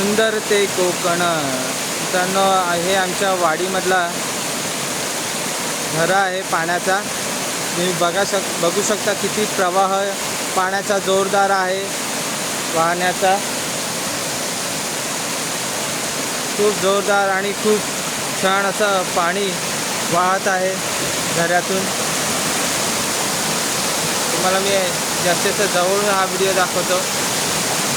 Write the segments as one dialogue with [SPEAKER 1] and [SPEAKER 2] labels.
[SPEAKER 1] सुंदर ते कोकण. मित्रांनो हे आमच्या वाडीमधला घरा आहे पाण्याचा. तुम्ही बघा शक बघू शकता किती प्रवाह पाण्याचा जोरदार आहे. वाहण्याचा. खूप जोरदार आणि खूप छान असं पाणी वाहत आहे झऱ्यातून तुम्हाला मी जास्तीत जवळून हा व्हिडिओ दाखवतो.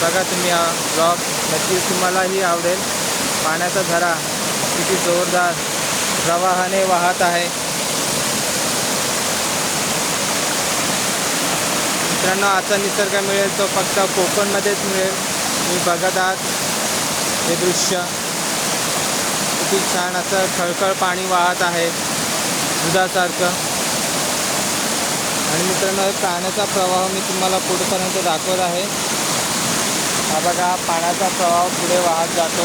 [SPEAKER 1] बघा तुम्ही हा ब्लॉग नक्कीच तुम्हालाही आवडेल. पाण्याचा झरा किती जोरदार प्रवाहाने वाहत आहे. मित्रांनो आजचा निसर्ग मिळेल तो फक्त कोकणमध्येच मिळेल. तुम्ही बघत आहात हे दृश्य. किती छान असं खळखळ पाणी वाहत आहे. दुधासारखं. आणि मित्रांनो पाण्याचा प्रवाह मी तुम्हाला पुढेपर्यंत दाखवत आहे. बघा पाण्याचा प्रवाह पुढे वाहत जातो.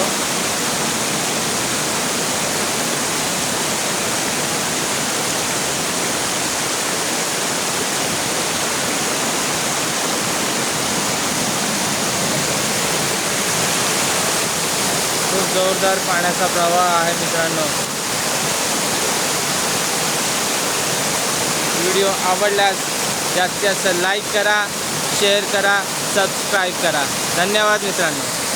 [SPEAKER 1] खूप जोरदार पाण्याचा प्रवाह आहे मित्रांनो. व्हिडिओ आवडल्यास जास्तीत जास्त लाईक करा शेअर करा. सबस्क्राईब करा. धन्यवाद मित्रांनो.